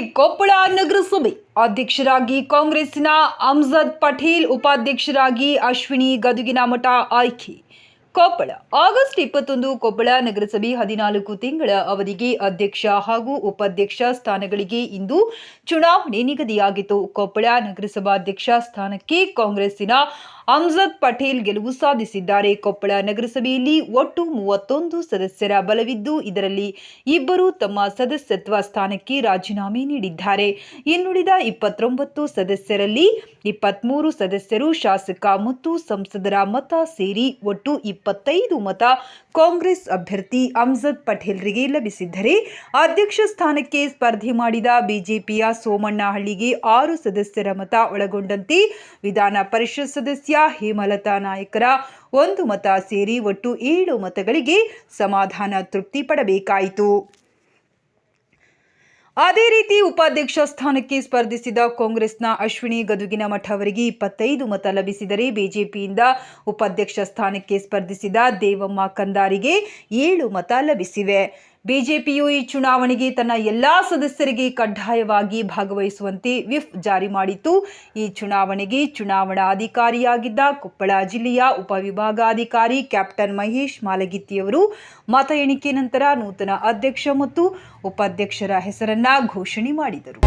ಕೊಪ್ಪಳ ನಗರಸಭೆ ಅಧ್ಯಕ್ಷರಾಗಿ ಕಾಂಗ್ರೆಸ್ಸಿನ ಅಮ್ಜದ್ ಪಟೇಲ್, ಉಪಾಧ್ಯಕ್ಷರಾಗಿ ಅಶ್ವಿನಿ ಗದುಗಿನ ಮಠ ಆಯ್ಕೆ. ಕೊಪ್ಪಳ, ಆಗಸ್ಟ್ ಇಪ್ಪತ್ತೊಂದು ಕೊಪ್ಪಳ ನಗರಸಭೆ ಹದಿನಾಲ್ಕು ತಿಂಗಳ ಅವಧಿಗೆ ಅಧ್ಯಕ್ಷ ಹಾಗೂ ಉಪಾಧ್ಯಕ್ಷ ಸ್ಥಾನಗಳಿಗೆ ಇಂದು ಚುನಾವಣೆ ನಿಗದಿಯಾಗಿತ್ತು. ಕೊಪ್ಪಳ ನಗರಸಭಾಧ್ಯಕ್ಷ ಸ್ಥಾನಕ್ಕೆ ಕಾಂಗ್ರೆಸ್ಸಿನ ಅಮ್ಜದ್ ಪಟೇಲ್ ಗೆಲುವು ಸಾಧಿಸಿದ್ದಾರೆ. ಕೊಪ್ಪಳ ನಗರಸಭೆಯಲ್ಲಿ ಒಟ್ಟು ಮೂವತ್ತೊಂದು ಸದಸ್ಯರ ಬಲವಿದ್ದು, ಇದರಲ್ಲಿ ಇಬ್ಬರು ತಮ್ಮ ಸದಸ್ಯತ್ವ ಸ್ಥಾನಕ್ಕೆ ರಾಜೀನಾಮೆ ನೀಡಿದ್ದಾರೆ. ಇನ್ನುಳಿದ ಇಪ್ಪತ್ತೊಂಬತ್ತು ಸದಸ್ಯರಲ್ಲಿ ಇಪ್ಪತ್ಮೂರು ಸದಸ್ಯರು ಶಾಸಕ ಮತ್ತು ಸಂಸದರ ಮತ ಸೇರಿ ಒಟ್ಟು ಇಪ್ಪತ್ತೈದು ಮತ ಕಾಂಗ್ರೆಸ್ ಅಭ್ಯರ್ಥಿ ಅಮ್ಜದ್ ಪಟೇಲ್ರಿಗೆ ಲಭಿಸಿದ್ದರೆ, ಅಧ್ಯಕ್ಷ ಸ್ಥಾನಕ್ಕೆ ಸ್ಪರ್ಧೆ ಮಾಡಿದ ಬಿಜೆಪಿಯ ಸೋಮಣ್ಣ ಹಳ್ಳಿಗೆ ಆರು ಸದಸ್ಯರ ಮತ ಒಳಗೊಂಡಂತೆ ವಿಧಾನ ಪರಿಷತ್ ಸದಸ್ಯ ಹೇಮಲತಾ ನಾಯಕರ ಒಂದು ಮತ ಸೇರಿ ಒಟ್ಟು ಏಳು ಮತಗಳಿಗೆ ಸಮಾಧಾನ ತೃಪ್ತಿ ಪಡಬೇಕಾಯಿತು. ಅದೇ ರೀತಿ ಉಪಾಧ್ಯಕ್ಷ ಸ್ಥಾನಕ್ಕೆ ಸ್ಪರ್ಧಿಸಿದ ಕಾಂಗ್ರೆಸ್ನ ಅಶ್ವಿನಿ ಗದುಗಿನ ಮಠ ಅವರಿಗೆ ಇಪ್ಪತ್ತೈದು ಮತ ಲಭಿಸಿದರೆ ಬಿಜೆಪಿಯಿಂದ ಉಪಾಧ್ಯಕ್ಷ ಸ್ಥಾನಕ್ಕೆ ಸ್ಪರ್ಧಿಸಿದ ದೇವಮ್ಮ ಕಂದಾರಿಗೆ ಏಳು ಮತ ಲಭಿಸಿವೆ. ಬಿಜೆಪಿಯು ಈ ಚುನಾವಣೆಗೆ ತನ್ನ ಎಲ್ಲಾ ಸದಸ್ಯರಿಗೆ ಕಡ್ಡಾಯವಾಗಿ ಭಾಗವಹಿಸುವಂತೆ ವಿಫ್ ಜಾರಿ ಮಾಡಿತ್ತು. ಈ ಚುನಾವಣೆಗೆ ಚುನಾವಣಾಧಿಕಾರಿಯಾಗಿದ್ದ ಕೊಪ್ಪಳ ಜಿಲ್ಲೆಯ ಉಪವಿಭಾಗಾಧಿಕಾರಿ ಕ್ಯಾಪ್ಟನ್ ಮಹೇಶ್ ಮಾಲಗಿತ್ತಿಯವರು ಮತ ಎಣಿಕೆ ನಂತರ ನೂತನ ಅಧ್ಯಕ್ಷ ಮತ್ತು ಉಪಾಧ್ಯಕ್ಷರ ಹೆಸರನ್ನ ಘೋಷಣೆ ಮಾಡಿದರು.